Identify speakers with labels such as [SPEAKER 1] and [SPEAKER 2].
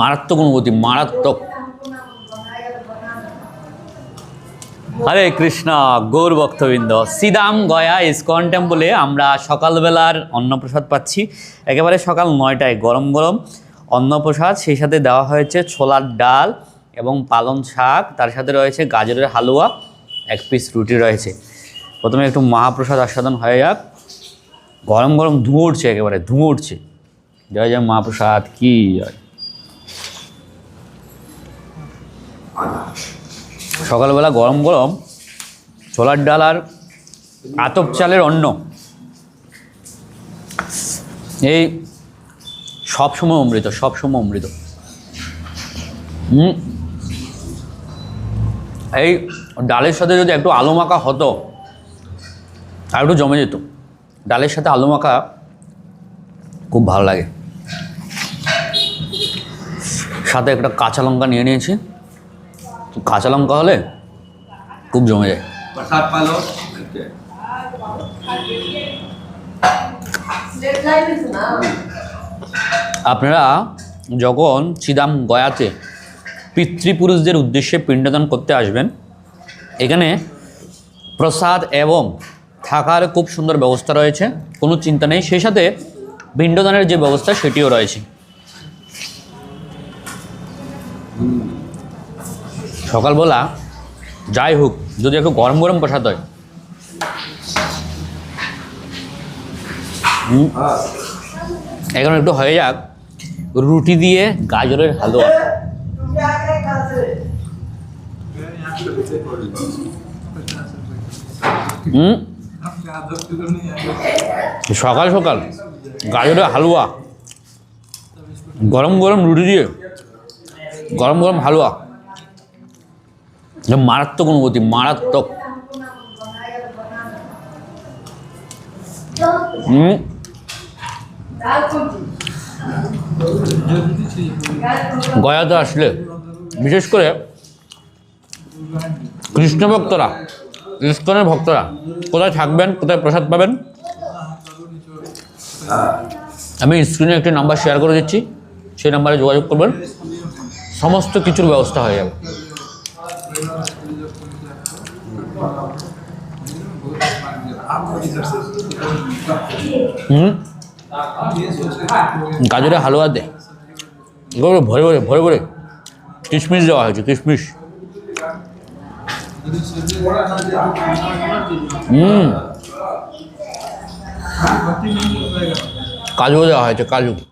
[SPEAKER 1] মারাত্মক অনুভূতি, মারাত্মক। হরে কৃষ্ণ, গৌর ভক্তবৃন্দ সিদাম গয়া ইস্কন টেম্পলে আমরা সকালবেলার অন্নপ্রসাদ পাচ্ছি। একেবারে সকাল নয়টায় গরম গরম অন্নপ্রসাদ, সেই সাথে দেওয়া হয়েছে ছোলার ডাল এবং পালং শাক, তার সাথে রয়েছে গাজরের হালুয়া, এক পিস রুটি রয়েছে। প্রথমে একটু মহাপ্রসাদ আস্বাদন হয়ে যাক। গরম গরম ধুঁয়ো উঠছে একেবারে ধুঁয়ো উঠছে। জয় জয় মহাপ্রসাদ, কী জয়। সকালবেলা গরম গরম ছোলার ডাল আর আতপ চালের অন্ন। এই সবসময় অমৃত সবসময় অমৃত। এই ডালের সাথে যদি একটু আলু মাখা হতো, আর একটু জমে যেত, ডালের সাথে আলু মাখা খুব ভালো লাগে। সাথে একটা কাঁচা লঙ্কা নিয়ে নিয়েছি। কাঁচা লঙ্কা হলে খুব জমে যায়। আপনারা যখন চিদাম গয়াতে পিতৃপুরুষদের উদ্দেশ্যে পিণ্ডদান করতে আসবেন এখানে প্রসাদ এবং থাকার খুব সুন্দর ব্যবস্থা রয়েছে কোনো চিন্তা নেই। সেই সাথে পিণ্ডদানের যে ব্যবস্থা সেটিও রয়েছে। সকালবেলা যাই হোক, যদি একটু গরম গরম প্রসাদ হয়। এখন একটু হয়ে যাক, রুটি দিয়ে গাজরের হালুয়া। সকাল সকাল গাজরের হালুয়া, গরম গরম রুটি দিয়ে, গরম গরম হালুয়া। মারাত্মক অনুভূতি, মারাত্মক। গয়াতে আসলে, বিশেষ করে কৃষ্ণ ভক্তরা, ইস্কনের ভক্তরা, কোথায় থাকবেন, কোথায় প্রসাদ পাবেন? আমি স্ক্রিনে একটি নাম্বার শেয়ার করে দিচ্ছি, সেই নাম্বারে যোগাযোগ করবেন। সমস্ত কিছুর ব্যবস্থা হয়ে যাবে। হুম? হালুয়া দে। ভরে ভরে ভরে ভরে। কিশমিশ দেওয়া হয়েছে, কিশমিশ। হুম। কাজু দেওয়া হয়েছে, কাজু।